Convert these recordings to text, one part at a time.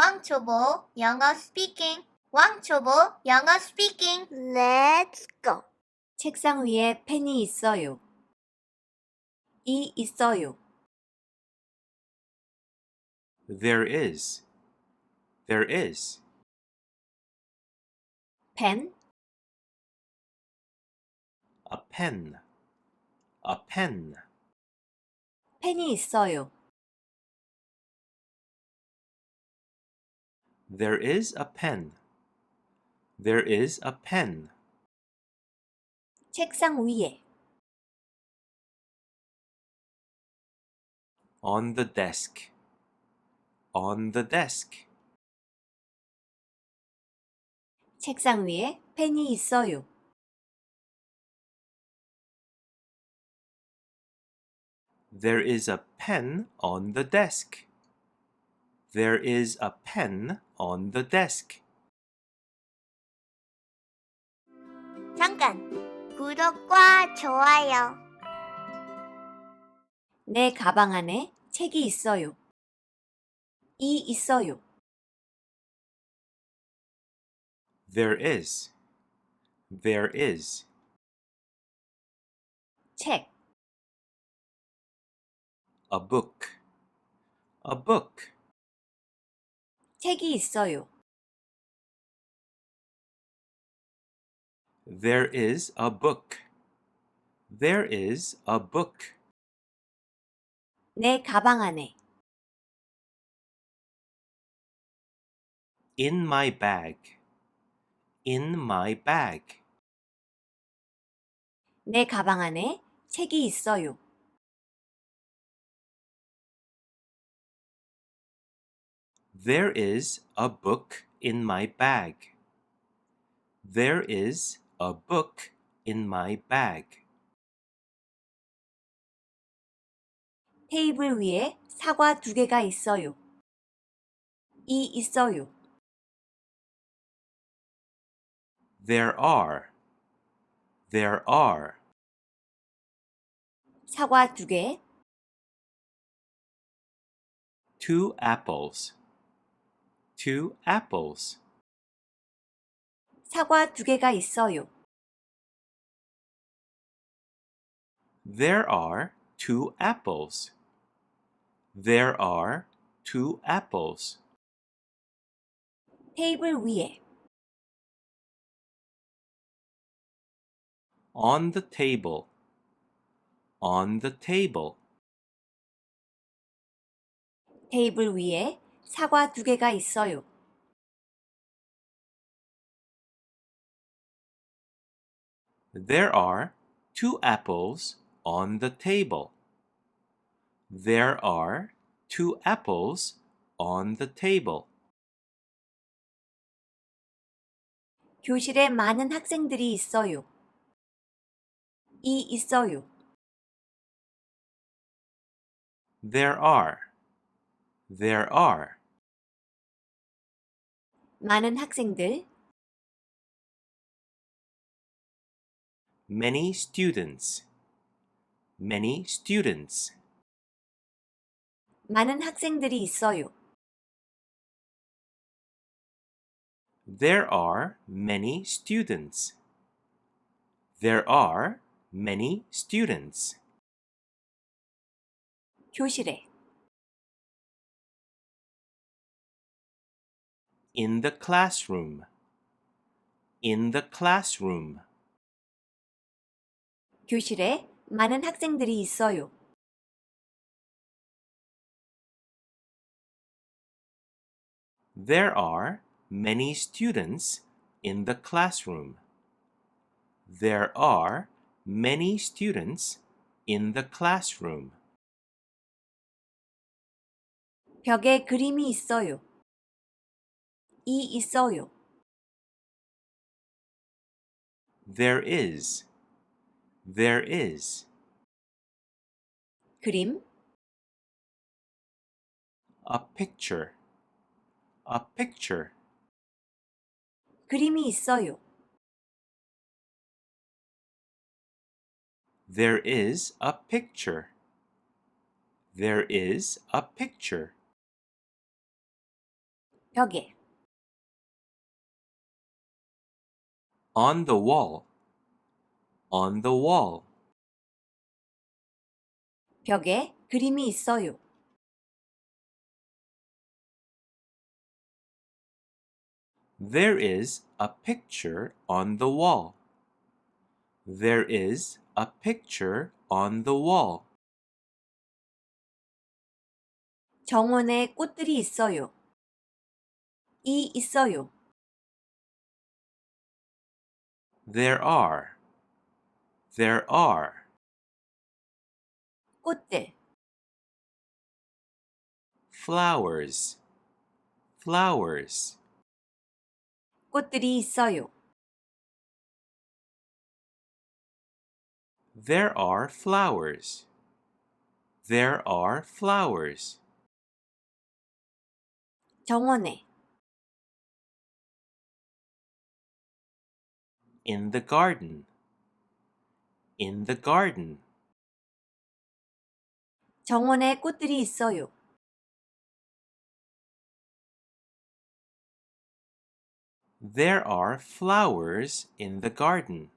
왕초보 영어 스피킹. 왕초보 영어 스피킹. Let's go. 책상 위에 펜이 있어요. 이 있어요. There is. There is. 펜, A pen. A pen. 펜이 있어요. There is a pen. There is a pen. 책상 위에, On the desk. On the desk. 책상 위에 펜이 있어요. There is a pen on the desk. There is a pen on the desk. 잠깐. 구독과 좋아요. 내 가방 안에 책이 있어요. 이 있어요. There is. There is. 책, A book. A book. 책이 있어요. There is a book. There is a book. 내 가방 안에, In my bag. In my bag. 내 가방 안에 책이 있어요. There is a book in my bag. There is a book in my bag. 테이블 위에 사과 두 개가 있어요. 이 있어요. There are. There are. 사과 두 개, Two apples. Two apples. 사과 두 개가 있어요. There are two apples. There are two apples. 테이블 위에, On the table. On the table. 테이블 위에 사과 두 개가 있어요. There are two apples on the table. There are two apples on the table. 교실에 많은 학생들이 있어요. 이 있어요. There are. There are. 많은 학생들, Many students. Many students. 많은 학생들이 있어요. There are many students. There are many students. 교실에, In the classroom. In the classroom. 교실에 많은 학생들이 있어요. There are many students in the classroom. There are many students in the classroom. 벽에 그림이 있어요. 이 있어요. There is. There is. 그림, A picture. A picture. 그림이 있어요. There is a picture. There is a picture. 벽에 On the wall. On the wall. 벽에 그림이 있어요. There is a picture on the wall. There is a picture on the wall. 정원에 꽃들이 있어요. 이 있어요. There are. There are. 꽃들, Flowers. Flowers. 꽃들이 있어요. There are flowers. There are flowers. 정원에 In the garden. In the garden. 정원에 꽃들이 있어요. There are flowers in the garden.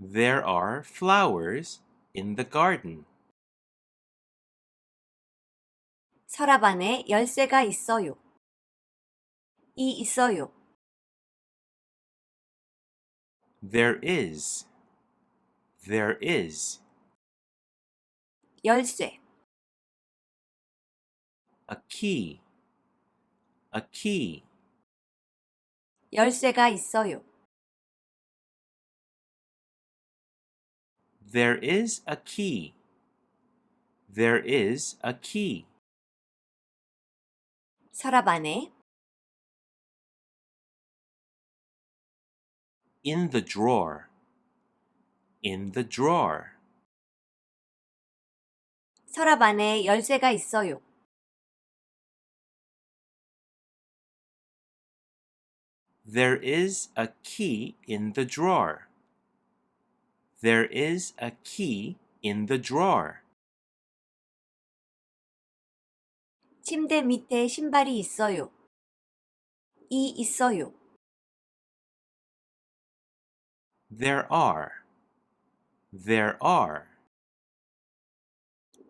There are flowers in the garden. 서랍 안에 열쇠가 있어요. 이 있어요. There is. There is. 열쇠, A key. A key. 열쇠가 있어요. There is a key. There is a key. 서랍 안에 In the drawer. In the drawer. 서랍 안에 열쇠가 있어요. There is a key in the drawer. There is a key in the drawer. 침대 밑에 신발이 있어요. 이 있어요. There are. There are.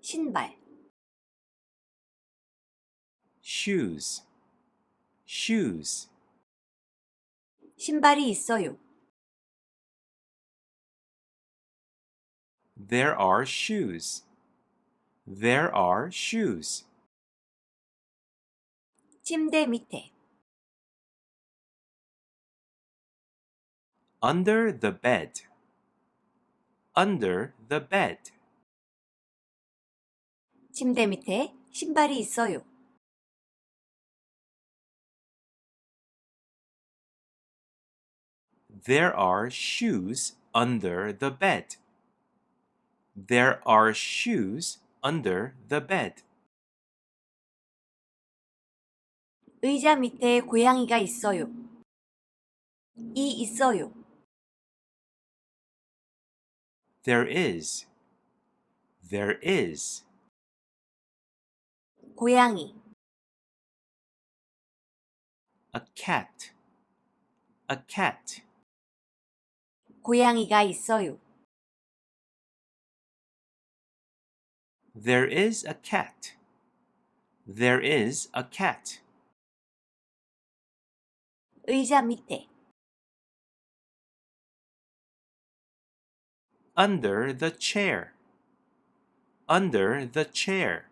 신발, Shoes. Shoes. 신발이 있어요. There are shoes. There are shoes. 침대 밑에 Under the bed. Under the bed. 침대 밑에 신발이 있어요. There are shoes under the bed. There are shoes under the bed. 의자 밑에 고양이가 있어요. 이 있어요. There is. There is. 고양이, A cat. A cat. 고양이가 있어요. There is a cat. There is a cat. 의자 밑에 Under the chair. Under the chair.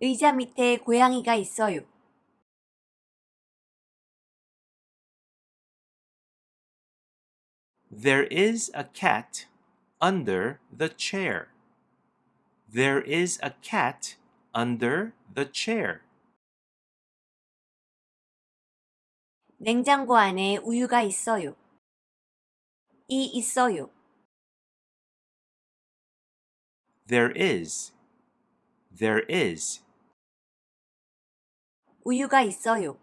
의자 밑에 고양이가 있어요. There is a cat under the chair. There is a cat under the chair. 냉장고 안에 우유가 있어요. 이 있어요. There is. There is. 우유가 있어요.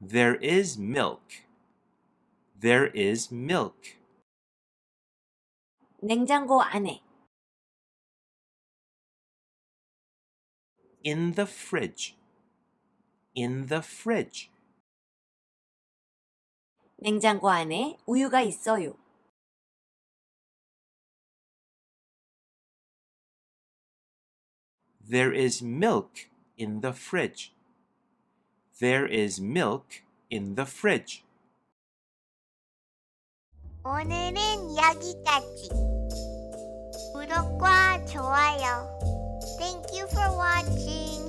There is milk. There is milk. 냉장고 안에 In the fridge. In the fridge. 냉장고 안에 우유가 있어요. There is milk in the fridge. There is milk in the fridge. 오늘은 여기까지. 구독과 좋아요. Thank you for watching.